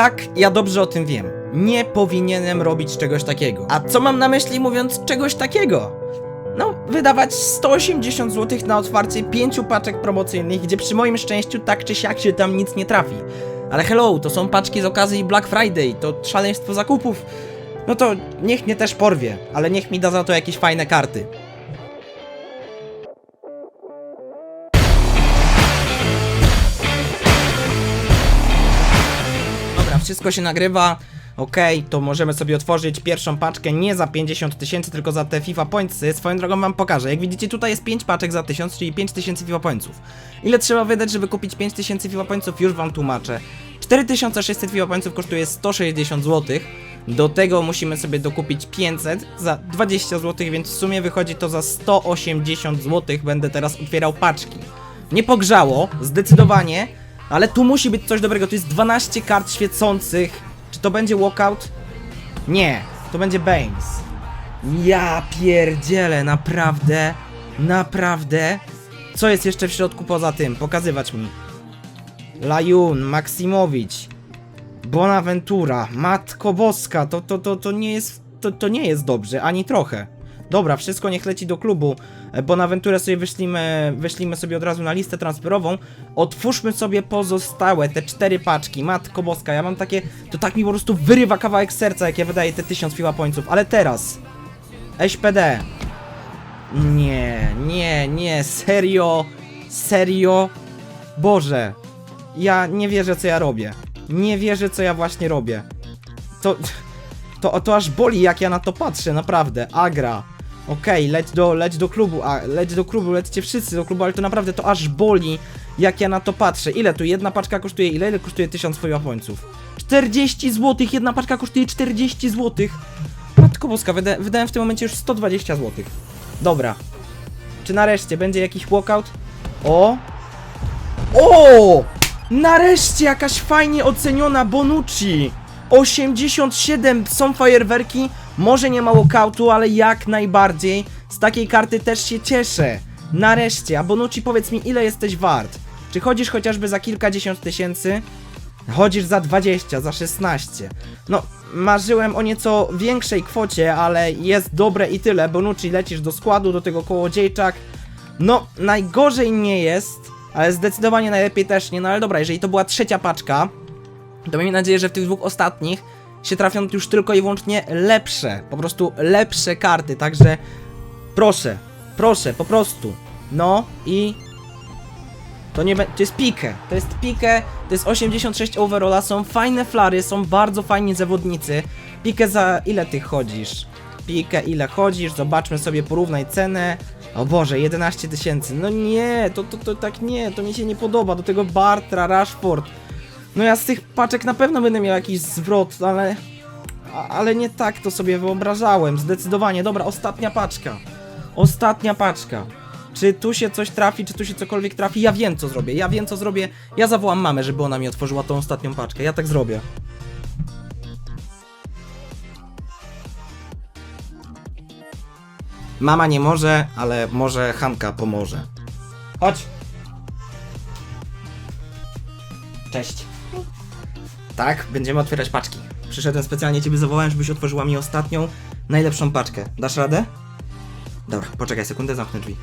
tak, ja dobrze o tym wiem. Nie powinienem robić czegoś takiego. A co mam na myśli mówiąc czegoś takiego? No, wydawać 180 zł na otwarcie pięciu paczek promocyjnych, gdzie przy moim szczęściu tak czy siak się tam nic nie trafi. Ale hello, to są paczki z okazji Black Friday, to szaleństwo zakupów. No to niech mnie też porwie, ale niech mi da za to jakieś fajne karty. Wszystko się nagrywa. Okej, to możemy sobie otworzyć pierwszą paczkę nie za 50 tysięcy, tylko za te FIFA Pointsy. Swoją drogą wam pokażę. Jak widzicie, tutaj jest 5 paczek za 1000, czyli 5000 FIFA Pointsów. Ile trzeba wydać, żeby kupić 5000 FIFA Pointsów? Już wam tłumaczę. 4600 FIFA Pointsów kosztuje 160 zł. Do tego musimy sobie dokupić 500 za 20 zł, więc w sumie wychodzi to za 180 zł. Będę teraz otwierał paczki. Nie pogrzało, zdecydowanie, ale tu musi być coś dobrego. Tu jest 12 kart świecących. Czy to będzie walkout? Nie, to będzie Baines. Ja pierdzielę, naprawdę, naprawdę. Co jest jeszcze w środku poza tym? Pokazywać mi. Lajun, Maksimowicz, Bonaventura, Matko Boska, to, to, to, to nie jest, to, to nie jest dobrze, ani trochę. Dobra, wszystko niech leci do klubu. E, Bonaventurę sobie wyślimy, wyślimy sobie od razu na listę transferową. Otwórzmy sobie pozostałe, te cztery paczki. Matko Boska, ja mam takie, to tak mi po prostu wyrywa kawałek serca, jak ja wydaję te tysiąc fiła pońców. Ale teraz, SPD. Nie, nie, nie, serio, serio. Boże, ja nie wierzę co ja robię. Nie wierzę co ja właśnie robię. To, to, to aż boli jak ja na to patrzę, naprawdę. Agra. Okej, leć do, leć do klubu, a leć do klubu, lećcie wszyscy do klubu, ale to naprawdę to aż boli jak ja na to patrzę. Ile tu jedna paczka kosztuje? Ile? Ile kosztuje 1000 swoich pońców? 40 zł, jedna paczka kosztuje 40 zł. Matko boska, wyda wydałem w tym momencie już 120 zł. Dobra. Czy nareszcie będzie jakiś walkout? O! O! Nareszcie jakaś fajnie oceniona Bonucci! 87 są fajerwerki, może nie ma walkoutu, ale jak najbardziej. Z takiej karty też się cieszę. Nareszcie, a Bonucci powiedz mi ile jesteś wart? Czy chodzisz chociażby za kilkadziesiąt tysięcy? Chodzisz za 20, za 16. No, marzyłem o nieco większej kwocie, ale jest dobre i tyle. Bonucci lecisz do składu, do tego kołodziejczak. No, najgorzej nie jest, ale zdecydowanie najlepiej też nie. No ale dobra, jeżeli to była trzecia paczka, to miejmy nadzieję, że w tych dwóch ostatnich się trafią już tylko i wyłącznie lepsze, po prostu lepsze karty, także proszę, proszę, po prostu. No i to nie to jest pikę, to jest pikę, to jest 86 overalla, są fajne flary, są bardzo fajni zawodnicy. Pikę za ile ty chodzisz? Pikę ile chodzisz? Zobaczmy sobie, porównaj cenę. O Boże, 11 tysięcy. No nie, to, to, to tak nie, to mi się nie podoba. Do tego Bartra, Rashford. No ja z tych paczek na pewno będę miał jakiś zwrot, ale... Ale nie tak to sobie wyobrażałem, zdecydowanie. Dobra, ostatnia paczka. Ostatnia paczka. Czy tu się coś trafi, czy tu się cokolwiek trafi? Ja wiem co zrobię, ja wiem co zrobię. Ja zawołam mamę, żeby ona mi otworzyła tą ostatnią paczkę. Ja tak zrobię. Mama nie może, ale może Hanka pomoże. Chodź. Cześć. Tak, będziemy otwierać paczki. Przyszedłem specjalnie ciebie zawołałem, żebyś otworzyła mi ostatnią, najlepszą paczkę. Dasz radę? Dobra, poczekaj sekundę, zamknę drzwi.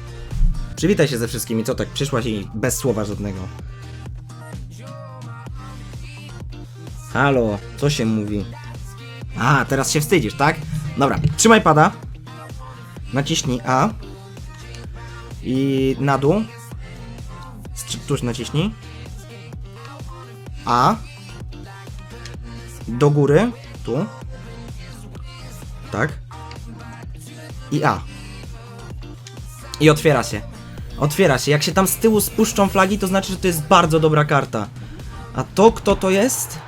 Przywitaj się ze wszystkimi, co tak przyszłaś i bez słowa żadnego. Halo, co się mówi? A, teraz się wstydzisz, tak? Dobra, trzymaj pada. Naciśnij A. I na dół. Tuż naciśnij. A. Do góry. Tu. Tak. I A. I otwiera się. Otwiera się. Jak się tam z tyłu spuszczą flagi, to znaczy, że to jest bardzo dobra karta. A to kto to jest?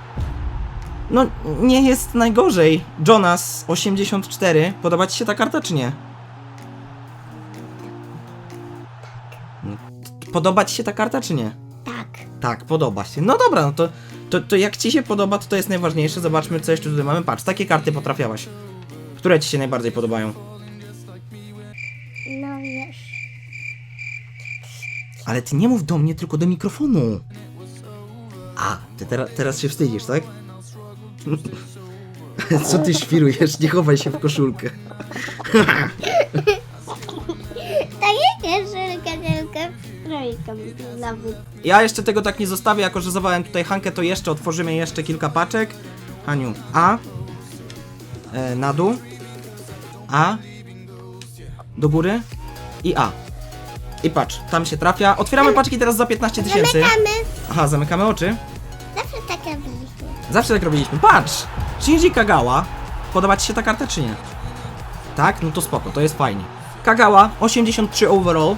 No, nie jest najgorzej. Jonas 84. Podoba ci się ta karta, czy nie? No, Podoba ci się ta karta, czy nie? Tak. Tak, podoba się. No dobra, no to, to, to jak ci się podoba, to to jest najważniejsze. Zobaczmy, co jeszcze tutaj mamy. Patrz, takie karty potrafiałaś. Które ci się najbardziej podobają? No wiesz. Ale ty nie mów do mnie, tylko do mikrofonu. A, ty teraz, teraz się wstydzisz, tak? Co ty świrujesz? Nie chowaj się w koszulkę. nawet. Ja jeszcze tego tak nie zostawię, jako że zawołałem tutaj Hankę, to jeszcze otworzymy jeszcze kilka paczek. Haniu, A. E, na dół. A. Do góry. I A. I patrz, tam się trafia. Otwieramy paczki teraz za 15 tysięcy. Zamykamy. Aha, zamykamy oczy. Zawsze tak robiliśmy. Zawsze tak robiliśmy. Patrz! Shinji Kagawa. Podoba ci się ta karta, czy nie? Tak? No to spoko, to jest fajnie. Kagawa, 83 overall.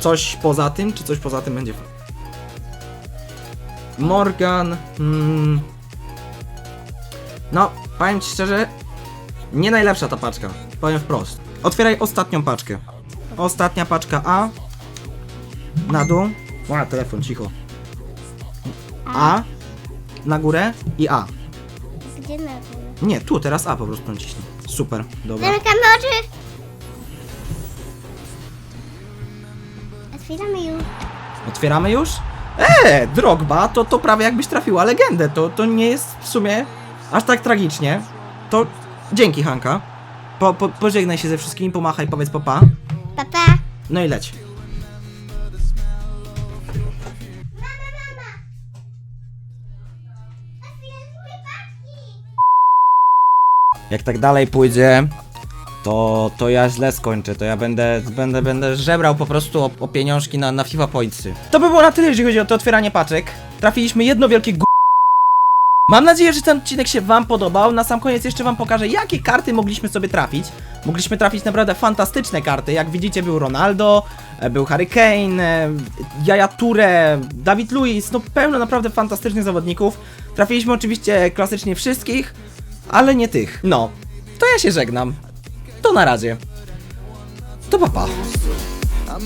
Coś poza tym, czy coś poza tym będzie fajne? Morgan. Mm, no, powiem ci szczerze, nie najlepsza ta paczka. Powiem wprost. Otwieraj ostatnią paczkę. Ostatnia paczka A. Na dół. A, telefon, cicho. A. Na górę i A. Gdzie na dół? Nie, tu, teraz A po prostu naciśnij. Super, dobra. Zamykamy oczy. Otwieramy już. Otwieramy już? Eee, Drogba, to, to prawie jakbyś trafiła legendę. To, to nie jest w sumie aż tak tragicznie. To dzięki, Hanka. Po, po, pożegnaj się ze wszystkimi, pomachaj, powiedz popa. Papa. No i leć. Jak tak dalej pójdzie, to, to ja źle skończę, to ja będę, będę, będę żebrał po prostu o, o pieniążki na, na FIFA Pointsy. To by było na tyle, jeżeli chodzi o to otwieranie paczek. Trafiliśmy jedno wielkie g... Mam nadzieję, że ten odcinek się wam podobał. Na sam koniec jeszcze wam pokażę, jakie karty mogliśmy sobie trafić. Mogliśmy trafić naprawdę fantastyczne karty. Jak widzicie, był Ronaldo, e, był Harry Kane, e, Yaya Toure, David Luiz, no pełno naprawdę fantastycznych zawodników. Trafiliśmy oczywiście klasycznie wszystkich, ale nie tych. No, to ja się żegnam. To na razie. To papa. I